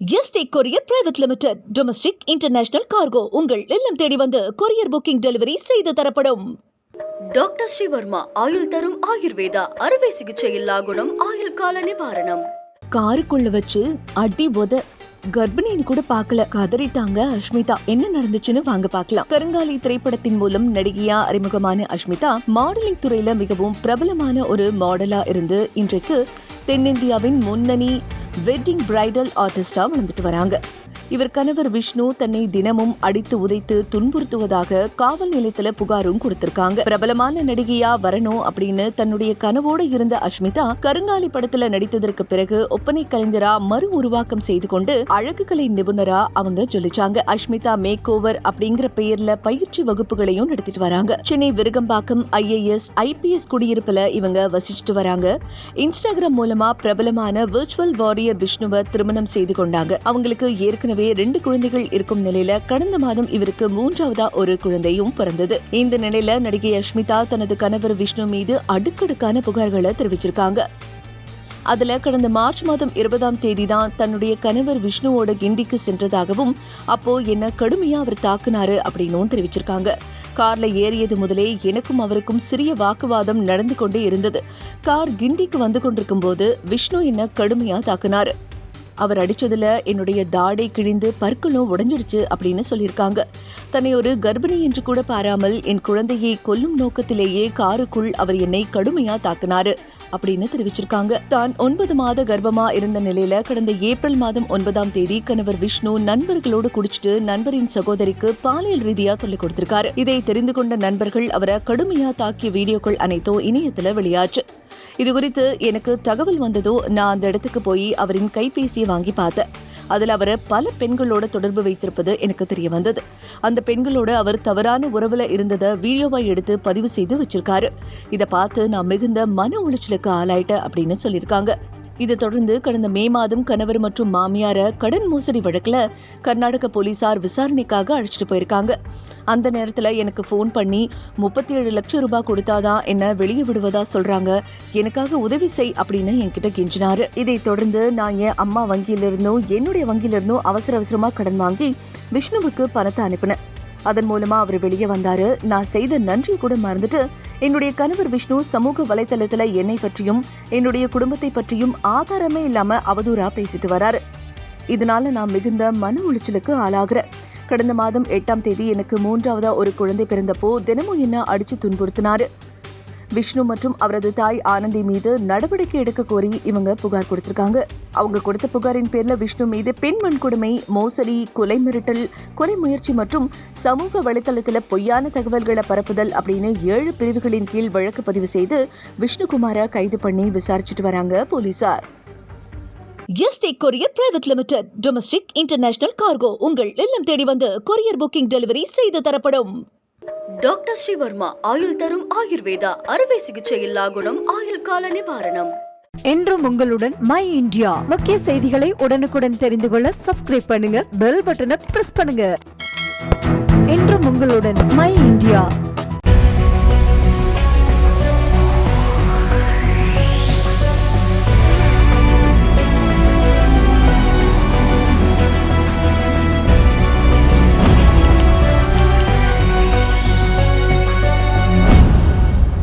ST courier private limited. Domestic international cargo உங்கள் இல்லம் தேடி வந்து கொரியர் புக்கிங் டெலிவரி செய்து தரப்படும். டாக்டர் ஸ்ரீவர்மா ஆயுள் தரும் ஆயுர்வேதா அறுவை சிகிச்சை இல்லா குணம் ஆயுள் கால நிவாரணம். காருக்குள்ள வச்சு அடி உத. கர்ப்பிணின்னு கூட பார்க்கல. கதறிட்டாங்க அஷ்மிதா. என்ன நடந்துச்சுன்னு வாங்க பார்க்கலாம். கருங்காலி திரைப்படத்தின் மூலம் நடிகையா அறிமுகமான அஷ்மிதா மாடலிங் துறையில மிகவும் பிரபலமான ஒரு மாடலா இருந்து இன்றைக்கு தென்னிந்தியாவின் முன்னணி வெட்டிங் பிரைடல் ஆர்டிஸ்டா வளர்ந்துட்டு வராங்க. இவர் கணவர் விஷ்ணு தன்னை தினமும் அடித்து உதைத்து துன்புறுத்துவதாக காவல் நிலையத்துல புகாரும் கொடுத்திருக்காங்க. பிரபலமான நடிகையா வரணும் அப்படின்னு தன்னுடைய கனவோடு இருந்த அஷ்மிதா கருங்காலி படத்துல நடித்ததற்கு பிறகு ஒப்பனை கலைஞரா மறு உருவாக்கம் செய்து கொண்டு அழகுகளை நிபுணரா அவங்க ஜொலிச்சாங்க. அஷ்மிதா மேக் ஓவர் அப்படிங்கிற பெயர்ல பயிற்சி வகுப்புகளையும் நடத்திட்டு வராங்க. சென்னை விருகம்பாக்கம் ஐஏஎஸ் ஐபிஎஸ் குடியிருப்புல இவங்க வசிச்சுட்டு வராங்க. இன்ஸ்டாகிராம் மூலமா பிரபலமான விர்ச்சுவல் வாரியர் விஷ்ணுவை திருமணம் செய்து கொண்டாங்க. அவங்களுக்கு ஏற்கனவே ரெண்டு குழந்தைகள் இருக்கும் நிலையில கடந்த மாதம் இவருக்கு மூன்றாவதா ஒரு குழந்தையும் பிறந்தது. இந்த நிலையில நடிகை அஷ்மிதா தனது கணவர் விஷ்ணு மீது அடுக்கடுக்கான புகார்களை தெரிவிச்சிருக்காங்க. அதுல கடந்த மார்ச் மாதம் இருபதாம் தேதி தான் தன்னுடைய கணவர் விஷ்ணுவோட கிண்டிக்கு சென்றதாகவும் அப்போ என்ன கடுமையா அவர் தாக்குனாரு அப்படின்னும் தெரிவிச்சிருக்காங்க. கார்ல ஏறியது முதலே எனக்கும் அவருக்கும் சிறிய வாக்குவாதம் நடந்து கொண்டே இருந்தது. கார் கிண்டிக்கு வந்து கொண்டிருக்கும் போது விஷ்ணு என்ன கடுமையா தாக்குனாரு. அவர் அடிச்சதுல என்னுடைய தாடை கிழிந்து பற்களும் உடைஞ்சிடுச்சு அப்படின்னு சொல்லியிருக்காங்க. தன்னை ஒரு கர்ப்பிணி என்று கூட பாராமல் என் குழந்தையை கொல்லும் நோக்கத்திலேயே காருக்குள் அவர் என்னை கடுமையா தாக்குனாரு அப்படின்னு தெரிவிச்சிருக்காங்க. தான் ஒன்பது மாத கர்ப்பமா இருந்த நிலையில கடந்த ஏப்ரல் மாதம் ஒன்பதாம் தேதி கணவர் விஷ்ணு நண்பர்களோடு குடிச்சிட்டு நண்பரின் சகோதரிக்கு பாலியல் ரீதியா சொல்லிக் கொடுத்திருக்காரு. இதை தெரிந்து கொண்ட நண்பர்கள் அவரை கடுமையா தாக்கிய வீடியோக்கள் அனைத்தும் இணையத்துல வெளியாச்சு. இது குறித்து எனக்கு தகவல் வந்ததோ நான் அந்த இடத்துக்கு போய் அவரின் கைபேசியை வாங்கி பார்த்தேன் அதில் அவர் பல பெண்களோட தொடர்பு வைத்திருப்பது எனக்கு தெரிய வந்தது. அந்த பெண்களோட அவர் தவறான உறவுல இருந்ததை வீடியோவை எடுத்து பதிவு செய்து வச்சிருக்காரு. இதை பார்த்து நான் மிகுந்த மன உளைச்சலுக்கு ஆளாயிட்டேன் அப்படின்னு சொல்லியிருக்காங்க. இதை தொடர்ந்து கடந்த மே மாதம் கணவர் மற்றும் மாமியார கடன் மோசடி வழக்குல கர்நாடக போலீசார் விசாரணைக்காக அழைச்சிட்டு போயிருக்காங்க. அந்த நேரத்துல எனக்கு ஃபோன் பண்ணி முப்பத்தி ஏழு லட்சம் ரூபாய் கொடுத்தாதான் என்ன வெளியே விடுவதா சொல்றாங்க. எனக்காக உதவி செய் அப்படின்னு என்கிட்ட கெஞ்சினாரு. இதை தொடர்ந்து நான் என் அம்மா வங்கியிலிருந்தும் என்னுடைய வங்கியிலிருந்தும் அவசர அவசரமா கடன் வாங்கி விஷ்ணுவுக்கு பணத்தை அனுப்பினேன். அதன் மூலமா அவர் வெளியே வந்தாரு. நான் செய்த நன்றி கூட மறந்துட்டு என்னுடைய கணவர் விஷ்ணு சமூக வலைத்தளத்துல என்னை பற்றியும் என்னுடைய குடும்பத்தை பற்றியும் ஆதாரமே இல்லாம அவதூறா பேசிட்டு வராரு. இதனால நான் மிகுந்த மன உளைச்சலுக்கு ஆளாகிறேன் கடந்த மாதம் எட்டாம் தேதி எனக்கு மூன்றாவதா ஒரு குழந்தை பிறந்தப்போ தினமும் என்ன அடிச்சு துன்புறுத்தினாரு. விஷ்ணு மற்றும் அவரது தாய் ஆனந்தி மீது நடவடிக்கை எடுக்க கோரி இவங்க புகார் கொடுத்திருக்காங்க. அவங்க கொடுத்த புகாரின் பேர்ல விஷ்ணு மீது பெண் வன்கொடுமை மோசடி கொலை மிரட்டல் கொலை முயற்சி மற்றும் சமூக வலைதளத்தில் பொய்யான தகவல்களை பரப்புதல் அப்படின்னு ஏழு பிரிவுகளின் கீழ் வழக்கு பதிவு செய்து விஷ்ணுகுமாரை கைது பண்ணி விசாரிச்சுட்டு வராங்க போலீசார். ST courier private limited domestic international cargo உங்கள் இல்லம் தேடி வந்து கொரியர் புக்கிங் டெலிவரி செய்து தரப்படும். டாக்டர் ஸ்ரீவர்மா ஆயுள் தரும் ஆயுர்வேதா அறுவை சிகிச்சை இல்லா குணம் ஆயுள் கால நிவாரணம். என்றும் உங்களுடன் மை இந்தியா. முக்கிய செய்திகளை உடனுக்குடன் தெரிந்து கொள்ள சப்ஸ்கிரைப் பண்ணுங்க பெல் பட்டனை பிரஸ் பண்ணுங்க. என்றும் உங்களுடன் மை இந்தியா.